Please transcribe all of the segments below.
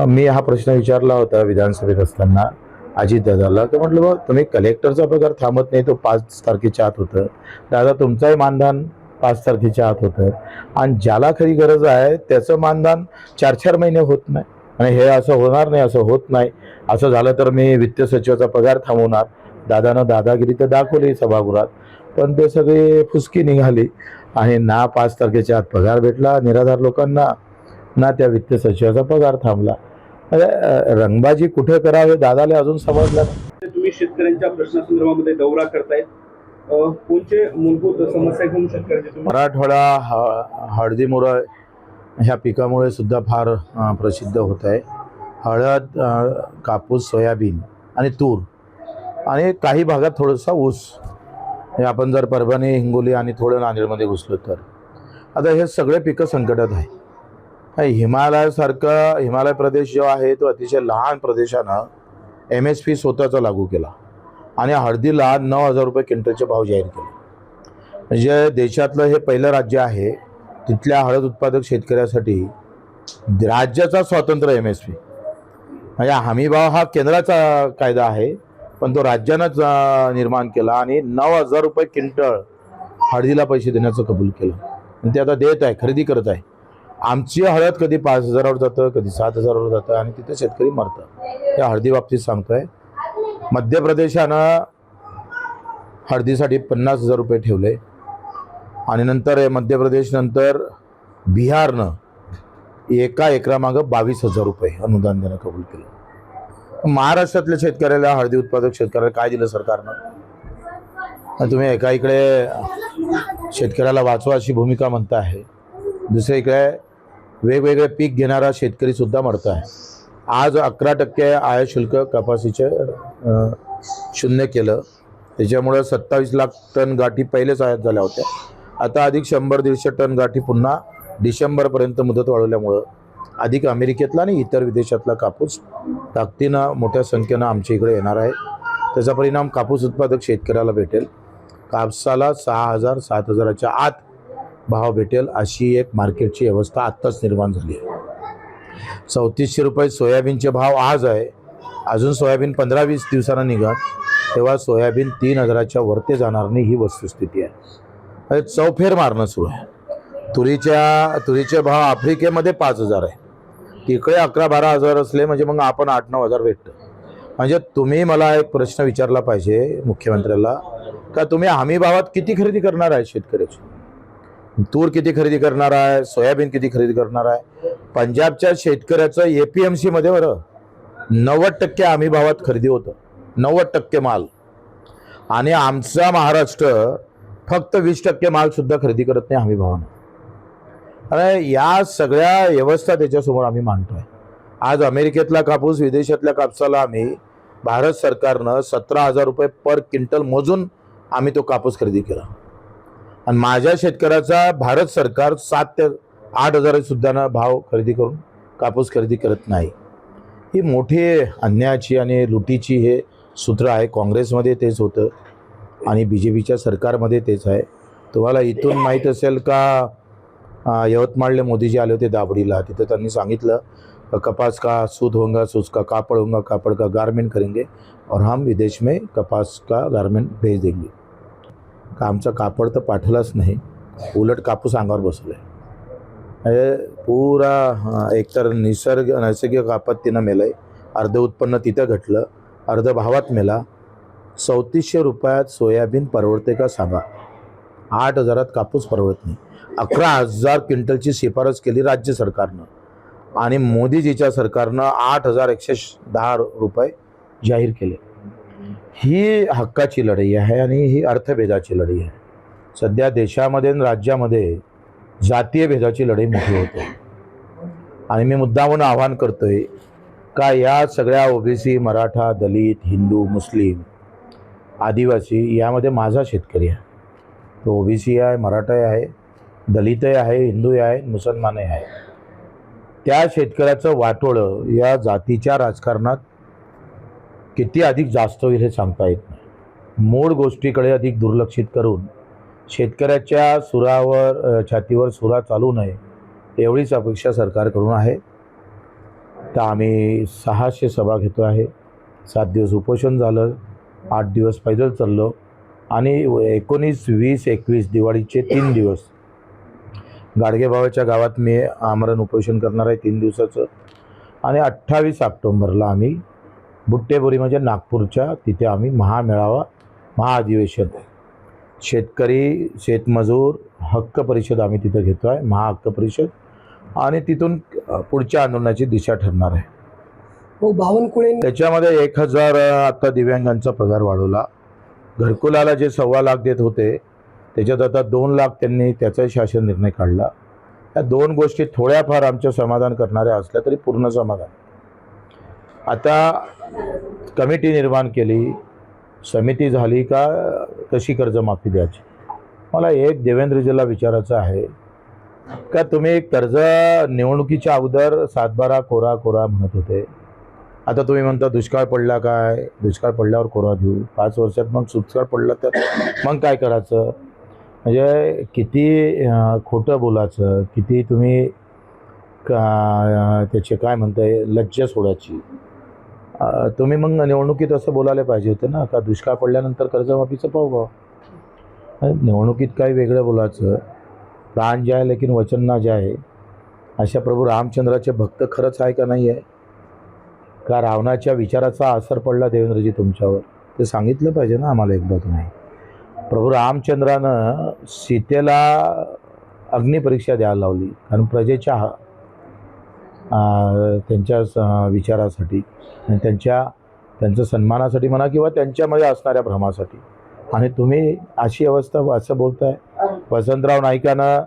मी हा प्रश्न विचारला होता विधानसभेत असताना अजित दादाला. तर म्हटलं बघ तुम्ही कलेक्टरचा पगार थांबत नाही तो पाच तारखेच्या आत होतं. दादा तुमचंही मानधन पाच तारखेच्या आत होतं. आणि ज्याला खरी गरज आहे त्याचं मानधन चार चार महिने होत नाही. आणि हे असं होणार नाही असं होत नाही. असं झालं तर मी वित्त सचिवाचा पगार थांबवणार. दादानं दादागिरी तर दाखवली सभागृहात. पण ते सगळी फुसकी निघाली. आणि ना पाच तारखेच्या आत पगार भेटला निराधार लोकांना. ना त्या वित्त सचिवाचा पगार थांबला. म्हणजे रंगबाजी कुठे करावे? दादाला अजून समजलं. तुम्ही शेतकऱ्यांच्या प्रश्नासंदर्भामध्ये दौरा करतायत. कोणते मूलभूत समस्या घेऊन शेतकऱ्यांच्या तुम्ही? मराठवाडा ह हळदीमुळं ह्या पिकामुळे सुद्धा फार प्रसिद्ध होत आहे हळद कापूस सोयाबीन आणि तूर आणि काही भागात थोडंसा ऊस. हे आपण जर परभणी हिंगोली आणि थोडं नांदेडमध्ये घुसलो तर. आता हे सगळे पिकं संकटात आहे. हिमालयासारखं हिमालय प्रदेश जो आहे तो अतिशय लहान प्रदेशानं एम एस पी स्वतःचा लागू केला. आणि हळदीला नऊ हजार रुपये क्विंटलचे भाव जाहीर केले. म्हणजे देशातलं हे पहिलं राज्य आहे तिथल्या हळद उत्पादक शेतकऱ्यासाठी राज्याचा स्वातंत्र्य एम एस पी म्हणजे हमीभाव हा केंद्राचा कायदा आहे पण तो राज्यानंच निर्माण केला आणि नऊ हजार रुपये क्विंटळ हळदीला पैसे देण्याचं कबूल केलं. आणि ते आता देत आहे खरेदी करत आहे. आमची हळद कधी पाच हजारावर जातं कधी सात हजारावर जातं आणि तिथे शेतकरी मरतं या हळदी बाबतीत सांगतोय. मध्य प्रदेशानं हळदीसाठी पन्नास हजार रुपये ठेवले. आणि नंतर मध्य प्रदेश नंतर बिहारनं एका एकरामागं बावीस हजार रुपये अनुदान देणं कबूल केलं. महाराष्ट्रातल्या शेतकऱ्याला हळदी उत्पादक शेतकऱ्याला काय दिलं सरकारनं? आणि तुम्ही एका इकडे शेतकऱ्याला वाचवा अशी भूमिका म्हणता आहे दुसऱ्या इकडे वेगवेगळे पीक घेणारा शेतकरी सुद्धा आहे. आज अकरा टक्के आयात शुल्क कपासीचे शून्य केलं. त्याच्यामुळं सत्तावीस लाख टन गाठी पहिलेच आयात झाल्या होत्या. आता अधिक शंभर दीडशे टन गाठी पुन्हा डिसेंबरपर्यंत मुदत वाढवल्यामुळं अधिक अमेरिकेतला आणि इतर विदेशातला कापूस ताकदीनं मोठ्या संख्येनं आमच्या इकडे येणार आहे. त्याचा परिणाम कापूस उत्पादक शेतकऱ्याला भेटेल. कापसाला सहा हजार सात हजाराच्या आत भाव भेटेल अशी एक मार्केटची व्यवस्था आत्ताच निर्माण झाली आहे. चौतीसशे रुपये सोयाबीनचे भाव आज आहे. अजून सोयाबीन पंधरा वीस दिवसानं निघत तेव्हा सोयाबीन तीन हजाराच्या वरते जाणार नाही ही वस्तुस्थिती आहे. चौफेर मारणं सुरू आहे. तुरीच्या तुरीचे भाव आफ्रिकेमध्ये पाच हजार आहे. तिकडे अकरा बारा हजार असले म्हणजे मग आपण आठ नऊ हजार भेटतो. म्हणजे तुम्ही मला एक प्रश्न विचारला पाहिजे मुख्यमंत्र्याला का तुम्ही हमी भावात किती खरेदी करणार आहे शेतकऱ्याची? तूर किती खरेदी करणार आहे? सोयाबीन किती खरेदी करणार आहे? पंजाबच्या शेतकऱ्याचं ए पी एम सीमध्ये बरं नव्वद टक्के आम्ही भावात खरेदी होतं. नव्वद टक्के माल. आणि आमचा महाराष्ट्र फक्त वीस टक्के माल सुद्धा खरेदी करत नाही हमी भावानं अरे या सगळ्या व्यवस्था त्याच्यासमोर आम्ही मांडतोय. आज अमेरिकेतला कापूस विदेशातल्या कापसाला आम्ही भारत सरकारनं सतरा हजार रुपये पर क्विंटल मोजून आम्ही तो कापूस खरेदी केला. आणि माझ्या शेतकऱ्याचा भारत सरकार सात ते आठ हजार सुद्धा ना भाव खरेदी करून कापूस खरेदी करत नाही. ही मोठी अन्यायाची आणि लुटीची हे सूत्र आहे. काँग्रेसमध्ये तेच होतं आणि बी जे पीच्या सरकारमध्ये तेच आहे. तुम्हाला इथून माहीत असेल का यवतमाळले मोदीजी आले होते दाबडीला तिथं त्यांनी सांगितलं कपास का सूद होगा सूद का कापड़ होगा कापड़ का गारमेंट करेंगे और हम विदेश में कपास का गारमेंट भेज देंगे. का आमचं कापड तर पाठवलाच नाही. उलट कापूस अंगावर बसवलं आहे म्हणजे पुरा एकतर निसर्ग नैसर्गिक आपत्तीनं मेलं आहे अर्ध उत्पन्न तिथं घटलं अर्ध भावात मेला. चौतीसशे रुपयात सोयाबीन परवडते का सांगा? आठ हजारात कापूस परवडत नाही. अकरा हजार क्विंटलची शिफारस केली राज्य सरकारनं. आणि मोदीजीच्या सरकारनं आठ हजार एकशे दहा रुपये जाहीर केले. ही हक्काची लढाई आहे आणि ही अर्थभेदाची लढाई आहे. सध्या देशामध्ये आणि राज्यामध्ये जातीय भेदाची लढाई मोठी होते. आणि मी मुद्दामून आवाहन करतोय का या सगळ्या ओबीसी मराठा दलित हिंदू मुस्लिम आदिवासी यामध्ये माझा शेतकरी आहे. तो ओबीसी आहे मराठाही आहे दलितही आहे हिंदूही आहे मुसलमानही आहे. त्या शेतकऱ्याचं वाटोळं या जातीच्या राजकारणात किती अधिक जास्त होईल हे सांगता येत नाही. मूळ गोष्टीकडे अधिक दुर्लक्षित करून शेतकऱ्याच्या सुरावर छातीवर सुरा चालू नये एवढीच अपेक्षा सरकारकडून आहे. तर आम्ही सहाशे सभा घेतो आहे. सात दिवस उपोषण झालं आठ दिवस पैदल चाललो आणि एकोणीस वीस एकवीस दिवाळीचे तीन दिवस. गाडगेबाबाच्या गावात मी आमरण उपोषण करणार आहे तीन दिवसाचं. आणि अठ्ठावीस ऑक्टोंबरला आम्ही बुट्टेबोरी म्हणजे नागपूरच्या तिथे आम्ही महामेळावा महाअधिवेशन शेतकरी शेतमजूर हक्क परिषद आम्ही तिथं घेतो आहे महाहक्क परिषद. आणि तिथून पुढच्या आंदोलनाची दिशा ठरणार आहे. हो बावनकुळे त्याच्यामध्ये एक हजार आता दिव्यांगांचा पगार वाढवला. घरकुलाला जे सव्वा लाख देत होते त्याच्यात आता दोन लाख त्यांनी त्याचाही शासन निर्णय काढला. या दोन गोष्टी थोड्याफार आमच्या समाधान करणाऱ्या असल्या तरी पूर्ण समाधान. आता कमिटी निर्माण केली समिती झाली का कशी कर्जमाफी द्यायची? मला एक देवेंद्रजीला विचारायचं आहे का तुम्ही कर्ज निवडणुकीच्या अगोदर सातबारा कोरा कोरा म्हणत होते. आता तुम्ही म्हणता दुष्काळ पडला काय? दुष्काळ पडल्यावर कोरा देऊ. पाच वर्षात मग दुष्काळ पडला तर मग काय करायचं? म्हणजे किती खोटं बोलायचं? किती तुम्ही का त्याचे काय म्हणताय लज्जा सोडायची? तुम्ही मग निवडणुकीत असं बोलायला पाहिजे होतं ना? का दुष्काळ पडल्यानंतर कर्जमाफीचं पाहू बा निवडणुकीत काही वेगळं बोलायचं. प्राण जाय लेकिन वचन ना जाय अशा प्रभू रामचंद्राचे भक्त खरंच आहे का नाही आहे? का रावणाच्या विचाराचा असर पडला देवेंद्रजी तुमच्यावर? ते सांगितलं पाहिजे ना आम्हाला एकदा तुम्ही. प्रभू रामचंद्रानं सीतेला अग्निपरीक्षा द्यायला लावली. कारण प्रजेच्या त्यांच्या स- विचारासाठी आणि त्यांच्या त्यांच्या सन्मानासाठी म्हणा किंवा त्यांच्यामध्ये असणाऱ्या भ्रमासाठी. आणि तुम्ही अशी अवस्था असं बोलताय. वसंतराव नाईकानं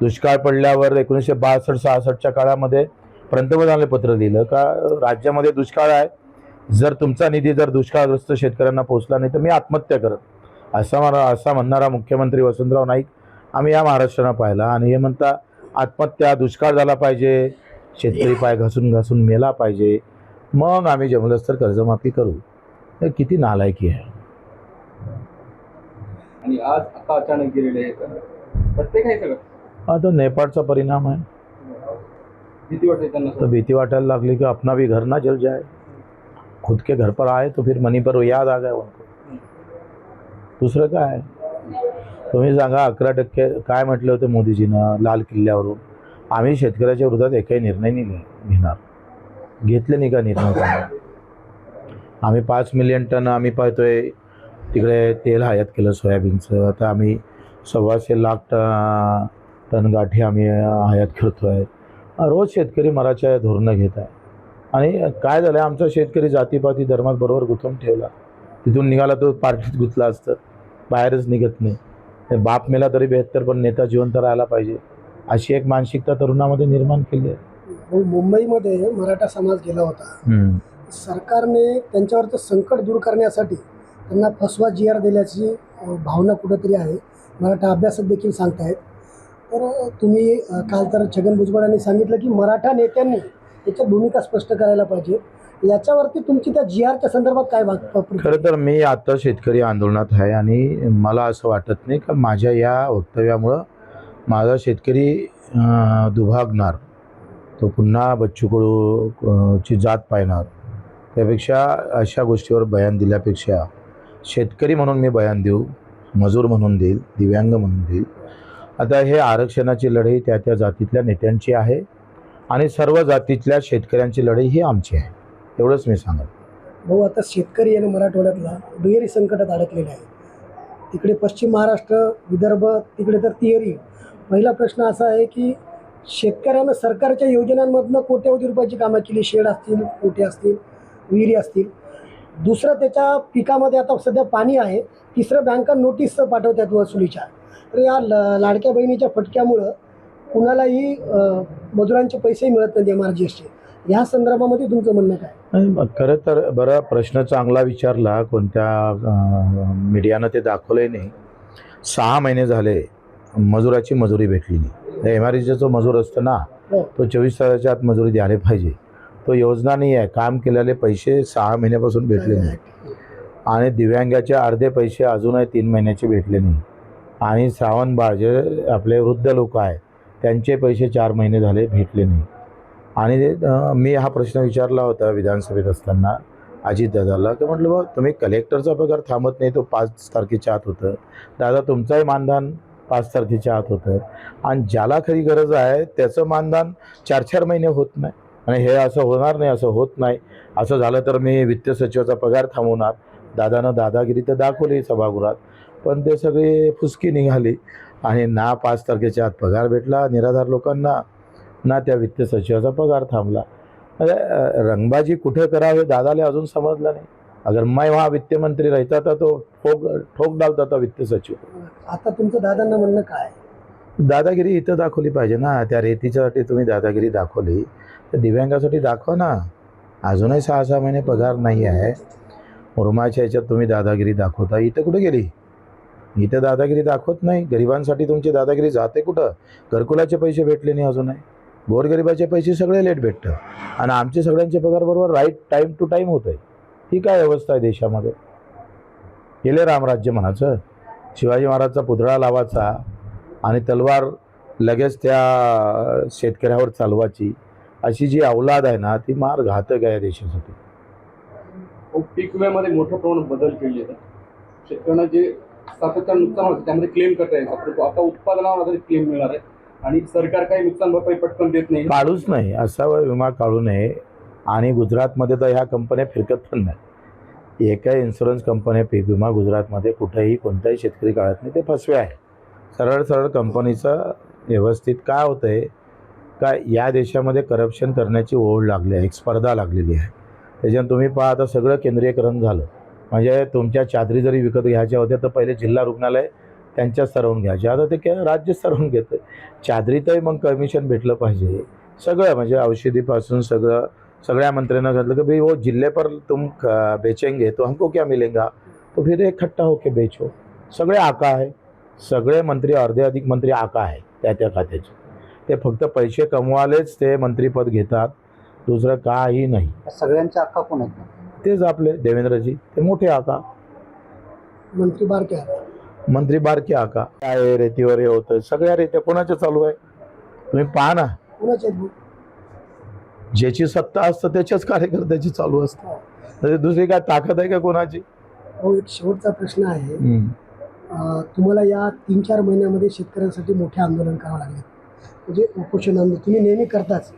दुष्काळ पडल्यावर एकोणीसशे बासष्ट सहासष्टच्या काळामध्ये पंतप्रधानाला पत्र लिहिलं का राज्यामध्ये दुष्काळ आहे. जर तुमचा निधी जर दुष्काळग्रस्त शेतकऱ्यांना पोहोचला नाही तर मी आत्महत्या करत. असा मला असा म्हणणारा मुख्यमंत्री वसंतराव नाईक आम्ही या महाराष्ट्रानं पाहिला. आणि हे म्हणता आत्महत्या दुष्काळ झाला पाहिजे. शेतकरी पाय घासून घासून मेला पाहिजे. मग आम्ही जमलंच तर कर्जमाफी करू. हे किती नालायकी आहे. आणि आज आता अचानक गेलेले प्रत्येक आहे सगळं. हा तो नेपाळचा परिणाम आहे. भीती वाटते त्यांना तो भीती वाटायला लागली कि अपना भी घर ना जल जाए. खुद के घर पर आए तो फिर मनी पर वो याद आ गया उनको. दुसरं काय? तुम्ही सांगा अकरा टक्के काय म्हटले होते मोदीजीनं लाल किल्ल्यावरून? आम्ही शेतकऱ्याच्या विरोधात एकही निर्णय नाही घेणार. घेतले नाही का निर्णय आम्ही पाच मिलियन टन आम्ही पाहतोय. तिकडे तेल आयात केलं सोयाबीनचं. आता आम्ही सव्वाशे लाख ट- टन गाठी आम्ही आयात करतो आहे रोज शेतकरी मराच्या धोरणं घेत आहे. आणि काय झालं आहे आमचा शेतकरी जातीपाती धर्मात बरोबर गुंतवून ठेवला. तिथून निघाला तो पार्टीत गुंतला असतं. बाहेरच निघत नाही. बाप मेला तरी बेहत्तर पण नेता जिवंत राहायला पाहिजे. अशी एक मानसिकता तरुणामध्ये निर्माण केली आहे. हो, मुंबईमध्ये मराठा समाज गेला होता. सरकारने त्यांच्यावरचं संकट दूर करण्यासाठी त्यांना फसवा जी आर दिल्याची भावना कुठंतरी आहे. मराठा अभ्यासक देखील सांगतायत. तर तुम्ही काल तर छगन भुजबळ यांनी सांगितलं की मराठा नेत्यांनी याच्यात भूमिका स्पष्ट करायला पाहिजे. याच्यावरती तुमची त्या जी आरच्या संदर्भात काय खरं तर मी आता शेतकरी आंदोलनात आहे आणि मला असं वाटत नाही का माझ्या या वक्तव्यामुळं माझा शेतकरी दुभागणार तो पुन्हा बच्चू कडू ची जात पाहणार. त्यापेक्षा अशा गोष्टीवर बयान दिल्यापेक्षा शेतकरी म्हणून मी बयान देऊ मजूर म्हणून देईल दिव्यांग म्हणून देईल. आता हे आरक्षणाची लढाई त्या त्या जातीतल्या नेत्यांची आहे आणि सर्व जातीतल्या शेतकऱ्यांची लढाई ही आमची आहे. एवढंच मी सांगत भाऊ आता शेतकरी आणि मराठवाड्यातला दुहेरी संकटात अडकलेले आहे तिकडे पश्चिम महाराष्ट्र विदर्भ तिकडे तर तिहेरी. पहिला प्रश्न असा आहे की शेतकऱ्यानं सरकारच्या योजनांमधनं कोट्यावधी रुपयाची कामं केली शेड असतील कोठे असतील विहिरी असतील. दुसरं त्याच्या पिकामध्ये आता सध्या पाणी आहे. तिसरं बँका नोटीस पाठवतात वसुलीच्या. तर या ल लाडक्या बहिणीच्या फटक्यामुळं कुणालाही मजुरांचे पैसेही मिळत नाही एम आर जी एसचे. ह्या संदर्भामध्ये तुमचं म्हणणं काय? खरं तर बरा प्रश्न चांगला विचारला कोणत्या मीडियानं ते दाखवलंही नाही. सहा महिने झाले मजुराची मजुरी भेटली नाही एम आर जो मजूर असतो ना हो. तो चोवीस तासाच्या आत मजुरी द्यायला पाहिजे. तो योजना नाही आहे. काम केलेले पैसे सहा महिन्यापासून भेटले नाही. आणि दिव्यांगाचे अर्धे पैसे अजूनही तीन महिन्याचे भेटले नाही. आणि श्रावण बाळ जे आपले वृद्ध लोक आहे त्यांचे पैसे चार महिने झाले भेटले नाही. आणि मी हा प्रश्न विचारला होता विधानसभेत असताना अजितदादाला की म्हटलं बा तुम्ही कलेक्टरचा पगार थांबत नाही तो पाच तारखेच्या आत होतं. दादा तुमचाही मानधन पाच तारखेच्या आत होतं आणि ज्याला खरी गरज आहे त्याचं मानधन चार चार महिने होत नाही. आणि हे असं होणार नाही असं होत नाही. असं झालं तर मी वित्त सचिवाचा पगार थांबवणार. दादानं दादागिरी तर दाखवली सभागृहात. पण ते सगळी फुसकी निघाली. आणि ना पाच तारखेच्या आत पगार भेटला निराधार लोकांना. ना त्या वित्त सचिवाचा पगार थांबला. म्हणजे, रंगबाजी कुठे करावे हे दादाला अजून समजलं नाही. अगर मैं वहाँ वित्त मंत्री रहता था तो ठोक ठोक डालता था वित्त सचिव। आता तुमचं दादांना म्हणणं काय? दादागिरी इथं दाखवली पाहिजे ना त्या रेतीच्यासाठी तुम्ही दादागिरी दाखवली. तर दिव्यांगासाठी दाखवा ना. अजूनही सहा सहा महिने पगार नाही आहे. मुरमाच्या ह्याच्यात तुम्ही दादागिरी दाखवता. इथं कुठे गेली? इथं दादागिरी दाखवत नाही. गरिबांसाठी तुमची दादागिरी जाते कुठं? घरकुलाचे पैसे भेटले नाही अजूनही. गोरगरिबाचे पैसे सगळे लेट भेटतं. आणि आमचे सगळ्यांचे पगार बरोबर राईट टाईम टू टाईम होत आहे ही काय व्यवस्था आहे देशामध्ये? गेले रामराज्य म्हणाचं शिवाजी महाराजचा पुतळा लावायचा आणि तलवार लगेच त्या शेतकऱ्यावर चालवायची अशी जी अवलाद आहे ना ती मार घातक आहे देशासाठी. पीक विम्यामध्ये मोठ्या प्रमाणात बदल केले शेतकऱ्यांना जे सातत्यानं नुकसान होतं त्यामध्ये क्लेम करता येतं परंतु आता उत्पादनावर आधारित क्लेम मिळणार आहे आणि सरकार काही नुकसान भरपाई पटकन देत नाही. काढूच नाही. असा विमा काढू नये. आणि गुजरातमध्ये तर ह्या कंपन्या फिरकत पण नाही एका इन्शुरन्स कंपन्या पीक विमा गुजरातमध्ये कुठेही कोणत्याही शेतकरी काळात नाही ते फसवे आहे सरळ सरळ कंपनीचं व्यवस्थित काय होतं आहे का या देशामध्ये करप्शन करण्याची ओढ लागली आहे एक स्पर्धा लागलेली आहे. त्याच्यानं तुम्ही पहा आता सगळं केंद्रीयकरण झालं. म्हणजे तुमच्या चादरी जरी विकत घ्यायच्या होत्या तर पहिले जिल्हा रुग्णालय त्यांच्या सरवून घ्यायचे. आता ते काय राज्य सरवून घेतं चादरीतही मग कमिशन भेटलं पाहिजे. सगळं म्हणजे औषधीपासून सगळं सगळ्या मंत्र्यांना घातलं की भाई वो जिले पर तुम क- बेचेंगे तो हमको क्या मिलेगा? तो फिर इकट्ठा होके बेचो। सगळे आका आहे। सगळे मंत्री अर्धे अधिक मंत्री आका आहे त्या त्या खात्याचे. ते फक्त पैसे कमवालेच ते मंत्रीपद घेतात. दुसरं काही नाही. सगळ्यांचे अक्का कोण आहेत? तेच आपले देवेंद्रजी. ते मोठे आका. मंत्री बारके आहेत मंत्री बारके आका. काय रेतीवर हे होतं सगळ्या रेत्या कोणाच्या चालू आहे? तुम्ही पहा ना. कुणाचे आहेत? भाऊ? ज्याची सत्ता असतं त्याच्याच कार्यकर्त्याची चालू असतं. म्हणजे दुसरी काय ताकद आहे का कोणाची? भाऊ एक शेवटचा प्रश्न आहे. तुम्हाला या तीन चार महिन्यामध्ये शेतकऱ्यांसाठी मोठे आंदोलन करावं लागले. म्हणजे उपोषण आंदोलन. तुम्ही नेहमी करताच.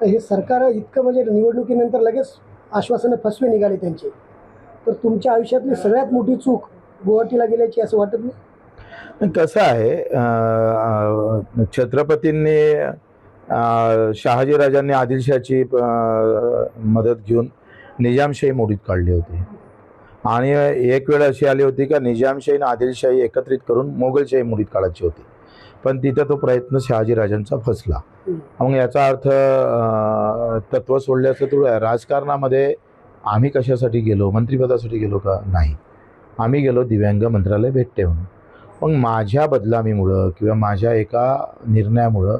तर हे सरकार इतकं म्हणजे निवडणुकीनंतर लगेच आश्वासनं फसवे निघाले त्यांचे. तर तुमच्या आयुष्यातली सगळ्यात मोठी चूक गुवाहाटीला गेल्याची असं वाटत नाही? पण कसं आहे छत्रपतींनी शहाजीराजांनी आदिलशाची मदत घेऊन निजामशाही मोडीत काढली होती. आणि एक वेळ अशी आली होती का निजामशाही आणि आदिलशाही एकत्रित करून मोगलशाही मोडीत काढायची होती. पण तिथं तो प्रयत्न शहाजीराजांचा फसला. मग याचा अर्थ तत्व सोडल्याचं थोडं राजकारणामध्ये आम्ही कशासाठी गेलो मंत्रिपदासाठी गेलो का? नाही. आम्ही गेलो दिव्यांग मंत्रालय भेटते म्हणून मग माझ्या बदलामीमुळं किंवा माझ्या एका निर्णयामुळं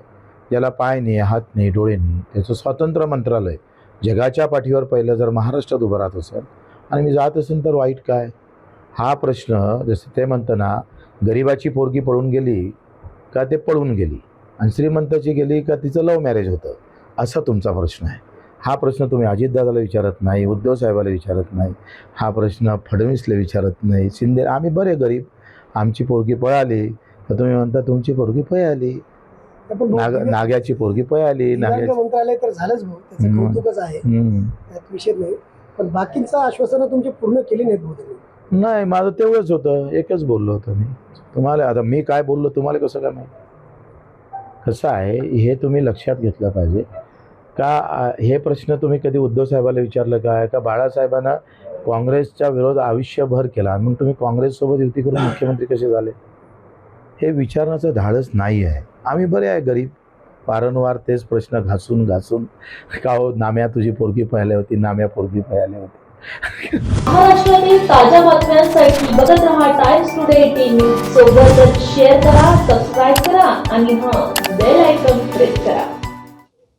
त्याला पाय नाही हात नाही डोळे नाही. त्याचं स्वतंत्र मंत्रालय. जगाच्या पाठीवर पहिलं जर महाराष्ट्रात उभं राहत असेल आणि मी जात असेल तर वाईट काय? हा प्रश्न जसं ते म्हणताना गरिबाची पोरगी पळून गेली का ते पळून गेली? आणि श्रीमंताची गेली का तिचं लव्ह मॅरेज होतं? असा तुमचा प्रश्न आहे. हा प्रश्न तुम्ही अजितदादाला विचारत नाही उद्धव साहेबाला विचारत नाही. हा प्रश्न फडणवीसला विचारत नाही. शिंदे आम्ही बरे गरीब. आमची पोरगी पळाली. तर तुम्ही म्हणता तुमची पोरगी पळाली. नाग नाग्याची पोरगी पळाली मंत्रालय तर झालंच भाऊ. त्याचं हम्म. कौतुकच आहे. त्यात विषय नाही. पण बाकीचं आश्वासनं तुमची पूर्ण केली नाहीत भाऊ तुम्ही नाही माझं तेवढंच होतं. एकच बोललो होतो मी. तुम्हाला आता मी काय बोललो तुम्हाला कसं काय माहीत? कसं आहे हे तुम्ही लक्षात घेतलं पाहिजे. का हे प्रश्न तुम्ही कधी उद्धव साहेबाला विचारलं काय का बाळासाहेबांना काँग्रेसच्या विरोध आयुष्यभर केला? मग तुम्ही काँग्रेससोबत युती करून मुख्यमंत्री कसे झाले? हे विचारण्याचं धाडस नाही आहे. आम्ही बरे आहे गरीब. वारंवार तेच प्रश्न घासून घासून का हो नाम्या तुझी पोरगी पाहिली होती नाम्या पोरगी पाहिली होती महाराष्ट्रातील ताज्या बातम्यांसाठी बघत रहा टाइम्स टुडे टीव्ही सोबतच शेअर करा सबस्क्राईब करा आणि हां बेल आयकॉन प्रेस करा.